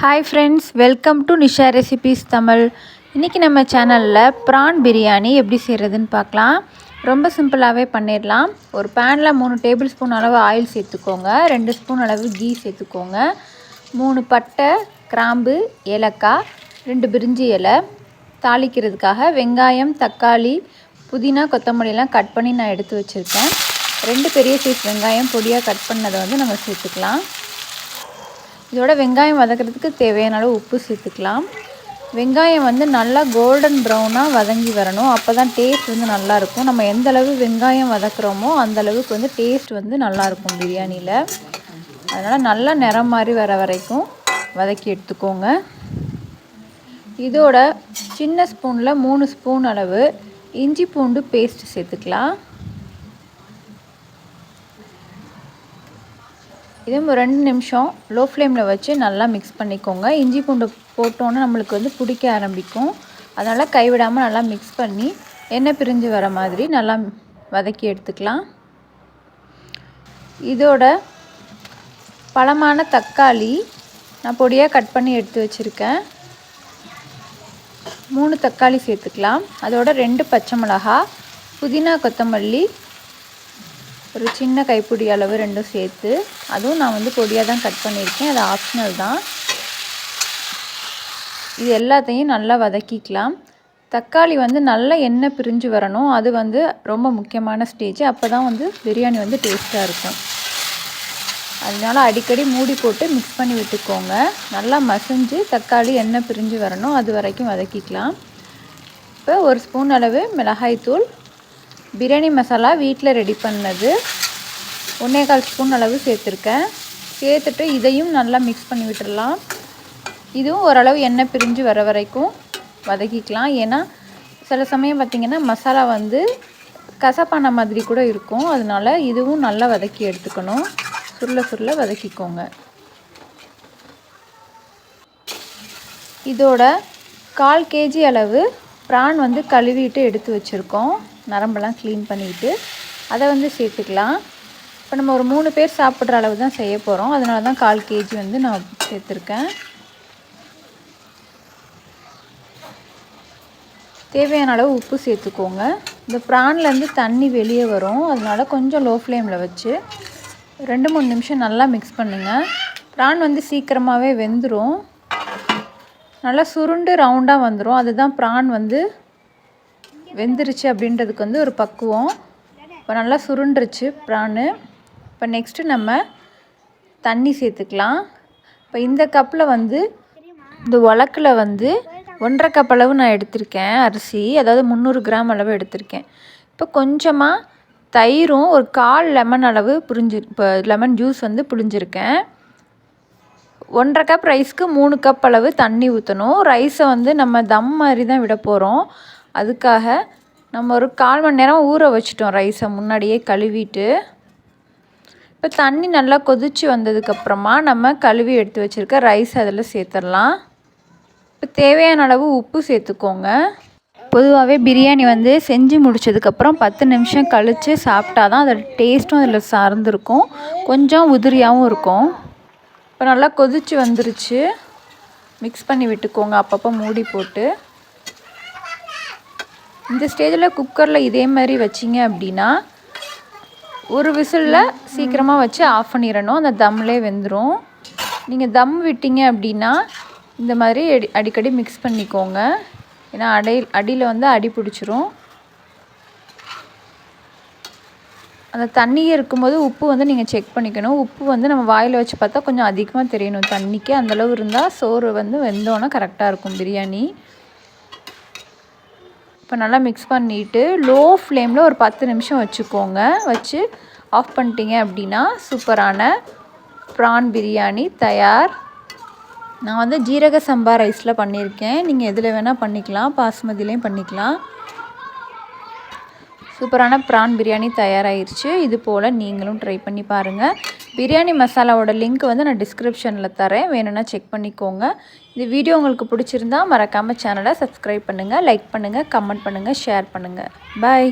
Hi friends welcome to Nisha recipes Tamil இன்றைக்கி நம்ம சேனலில் ப்ரான் பிரியாணி எப்படி செய்கிறதுன்னு பார்க்கலாம். ரொம்ப சிம்பிளாகவே பண்ணிடலாம். ஒரு பேனில் மூணு டேபிள் ஸ்பூன் அளவு ஆயில் சேர்த்துக்கோங்க. ரெண்டு ஸ்பூன் அளவு கீ சேர்த்துக்கோங்க. மூணு பட்டை கிராம்பு ஏலக்காய் ரெண்டு பிரிஞ்சி இலை தாளிக்கிறதுக்காக வெங்காயம் தக்காளி புதினா கொத்தமல்லிலாம் கட் பண்ணி நான் எடுத்து வச்சுருக்கேன். ரெண்டு பெரிய சைஸ் வெங்காயம் பொடியாக கட் பண்ணதை வந்து நம்ம சேர்த்துக்கலாம். இதோட வெங்காயம் வதக்கிறதுக்கு தேவையான அளவு உப்பு சேர்த்துக்கலாம். வெங்காயம் வந்து நல்லா கோல்டன் ப்ரௌனாக வதங்கி வரணும். அப்போ தான் டேஸ்ட் வந்து நல்லாயிருக்கும் நம்ம எந்த அளவு வெங்காயம் வதக்குறோமோ அந்த அளவுக்கு வந்து டேஸ்ட் வந்து நல்லாயிருக்கும் பிரியாணியில் அதனால் நல்லா நிறம் மாதிரி வர வரைக்கும் வதக்கி எடுத்துக்கோங்க. இதோட சின்ன ஸ்பூனில் மூணு ஸ்பூன் அளவு இஞ்சி பூண்டு பேஸ்ட் சேர்த்துக்கலாம். இதே ஒரு ரெண்டு நிமிஷம் லோ ஃப்ளேமில் வச்சு நல்லா மிக்ஸ் பண்ணிக்கோங்க. இஞ்சி பூண்டு போட்டோன்னே நம்மளுக்கு வந்து பிடிக்க ஆரம்பிக்கும். அதனால் கைவிடாமல் நல்லா மிக்ஸ் பண்ணி எண்ணெய் பிரிஞ்சு வர மாதிரி நல்லா வதக்கி எடுத்துக்கலாம். இதோட பழமான தக்காளி நான் பொடியாக கட் பண்ணி எடுத்து வச்சுருக்கேன். மூணு தக்காளி சேர்த்துக்கலாம். அதோட ரெண்டு பச்சை மிளகா புதினா கொத்தமல்லி ஒரு சின்ன கைப்பிடி அளவு ரெண்டும் சேர்த்து அதுவும் நான் வந்து பொடியாக தான் கட் பண்ணியிருக்கேன். அது ஆப்ஷனல் தான். இது எல்லாத்தையும் நல்லா வதக்கிக்கலாம். தக்காளி வந்து நல்லா எண்ணெய் பிரிஞ்சு வரணும். அது வந்து ரொம்ப முக்கியமான ஸ்டேஜ் அப்போ தான் வந்து பிரியாணி வந்து டேஸ்ட்டாக இருக்கும். அதனால் அடிக்கடி மூடி போட்டு மிக்ஸ் பண்ணி விட்டுக்கோங்க. நல்லா மசிஞ்சு தக்காளி எண்ணெய் பிரிஞ்சு வரணும். அது வரைக்கும் வதக்கிக்கலாம். இப்போ ஒரு ஸ்பூன் அளவு மிளகாய்த்தூள் பிரியாணி மசாலா வீட்டில் ரெடி பண்ணது. ஒன்றே கால் ஸ்பூன் அளவு சேர்த்துருக்கேன். சேர்த்துட்டு இதையும் நல்லா மிக்ஸ் பண்ணி விட்டுடலாம். இதுவும் ஓரளவு எண்ணெய் பிரிஞ்சு வர வரைக்கும் வதக்கிக்கலாம். ஏன்னா சில சமயம் பார்த்திங்கன்னா மசாலா வந்து கசப்பான மாதிரி கூட இருக்கும். அதனால் இதுவும் நல்லா வதக்கி எடுத்துக்கணும். சுருள சுருள வதக்கிக்கோங்க. இதோட கால் கேஜி அளவு ப்ரான் வந்து கழுவிட்டு எடுத்து வச்சுருக்கோம். நரம்பெல்லாம் க்ளீன் பண்ணிவிட்டு அதை வந்து சேர்த்துக்கலாம். இப்போ நம்ம ஒரு மூணு பேர் சாப்பிட்ற அளவு தான் செய்ய போகிறோம் அதனால தான் கால் கேஜி வந்து நான் சேர்த்துருக்கேன். தேவையான அளவு உப்பு சேர்த்துக்கோங்க. இந்த ப்ரான்லேருந்து தண்ணி வெளியே வரும். அதனால் கொஞ்சம் லோ ஃப்ளேமில் வச்சு ரெண்டு மூணு நிமிஷம் நல்லா மிக்ஸ் பண்ணுங்கள் ப்ரான் வந்து சீக்கிரமாகவே வெந்துடும் நல்லா சுருண்டு ரவுண்டாக வந்துடும் அதுதான் ப்ரான் வந்து வெந்துருச்சு அப்படின்றதுக்கு வந்து ஒரு பக்குவம். இப்போ நல்லா சுருண்டுருச்சு ப்ரானு. இப்போ நெக்ஸ்ட்டு நம்ம தண்ணி சேர்த்துக்கலாம். இப்போ இந்த கப்பில் வந்து இந்த உலக்கில் வந்து ஒன்றரை கப் அளவு நான் எடுத்திருக்கேன் அரிசி. அதாவது முந்நூறு கிராம் அளவு எடுத்திருக்கேன். இப்போ கொஞ்சமாக தயிரும் ஒரு கால் லெமன் அளவு புரிஞ்சு இப்போ லெமன் ஜூஸ் வந்து புளிஞ்சிருக்கேன் ஒன்றரை கப் ரைஸ்க்கு மூணு கப் அளவு தண்ணி ஊற்றணும் ரைஸை வந்து நம்ம தம் மாதிரி தான் விட போகிறோம் அதுக்காக நம்ம ஒரு கால் மணி நேரம் ஊற வச்சிட்டோம் ரைஸை முன்னாடியே கழுவிட்டு. இப்போ தண்ணி நல்லா கொதித்து வந்ததுக்கப்புறமா நம்ம கழுவி எடுத்து வச்சுருக்க ரைஸ் அதில் சேர்த்துடலாம். இப்போ தேவையான அளவு உப்பு சேர்த்துக்கோங்க. பொதுவாகவே பிரியாணி வந்து செஞ்சு முடித்ததுக்கப்புறம் பத்து நிமிஷம் கழித்து சாப்பிட்டா தான் அதோட டேஸ்ட்டும் அதில் சார்ந்துருக்கும். கொஞ்சம் உதிரியாகவும் இருக்கும். இப்போ நல்லா கொதித்து வந்துருச்சு. மிக்ஸ் பண்ணி விட்டுக்கோங்க. அப்பப்போ மூடி போட்டு. இந்த ஸ்டேஜில் குக்கரில் இதே மாதிரி வச்சிங்க அப்படின்னா ஒரு விசிலில் சீக்கிரமாக வச்சு ஆஃப் பண்ணிடணும் அந்த தம்லே வெந்துடும் நீங்கள் தம் விட்டீங்க அப்படின்னா இந்த மாதிரி அடி அடிக்கடி மிக்ஸ் பண்ணிக்கோங்க. ஏன்னா அடை அடியில் வந்து அடி பிடிச்சிரும். அந்த தண்ணியே இருக்கும்போது உப்பு வந்து நீங்கள் செக் பண்ணிக்கணும். உப்பு வந்து நம்ம வாயில் வச்சு பார்த்தா கொஞ்சம் அதிகமாக தெரியணும். தண்ணிக்கு அந்தளவு இருந்தால் சோறு வந்து வெந்தோன்னா கரெக்டாக இருக்கும். பிரியாணி. இப்போ நல்லா மிக்ஸ் பண்ணிவிட்டு லோ ஃப்ளேமில் ஒரு பத்து நிமிஷம் வச்சுக்கோங்க. வச்சு ஆஃப் பண்ணிட்டீங்க அப்படின்னா சூப்பரான ப்ரான் பிரியாணி தயார். நான் வந்து ஜீரக சம்பா ரைஸில் பண்ணியிருக்கேன். நீங்கள் எதில் வேணால் பண்ணிக்கலாம். பாஸ்மதிலையும் பண்ணிக்கலாம். சூப்பரான ப்ரான் பிரியாணி தயாராகிருச்சு இது போல் நீங்களும் ட்ரை பண்ணி பாருங்கள் பிரியாணி மசாலாவோட லிங்க் வந்து நான் டிஸ்கிரிப்ஷனில் தரேன். வேணும்னா செக் பண்ணிக்கோங்க. இந்த வீடியோ உங்களுக்கு பிடிச்சிருந்தா மறக்காமல் சேனலை சப்ஸ்கிரைப் பண்ணுங்கள் லைக் பண்ணுங்கள் கமெண்ட் பண்ணுங்கள் ஷேர் பண்ணுங்கள் பாய்